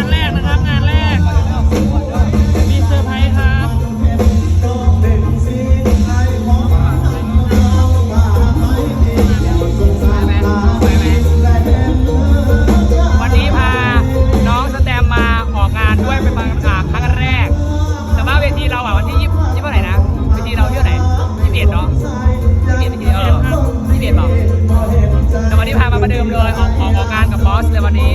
านแรกนะครับ งานแรก มีเซอร์ไพรส์ครับ วันนี้พาน้องสแตมมาออกงานด้วยเป็นครั้งแรก แต่ว่าเวทีเราอะวันที่ยี่สิบเท่าไหร่นะ เวทีเราเท่าไหร่ยี่สิเอ็ดเนาะยี่สิเอ็ดเวทีเออยี่สิเอ็ดเปล่าวันนี้พามาประเดิมเลยออกออกงานกับบอสเลยวันนี้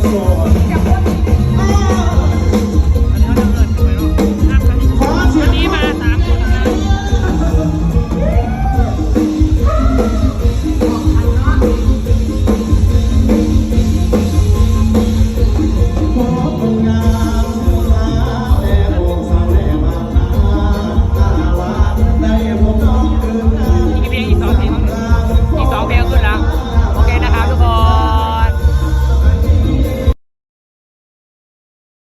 Oh.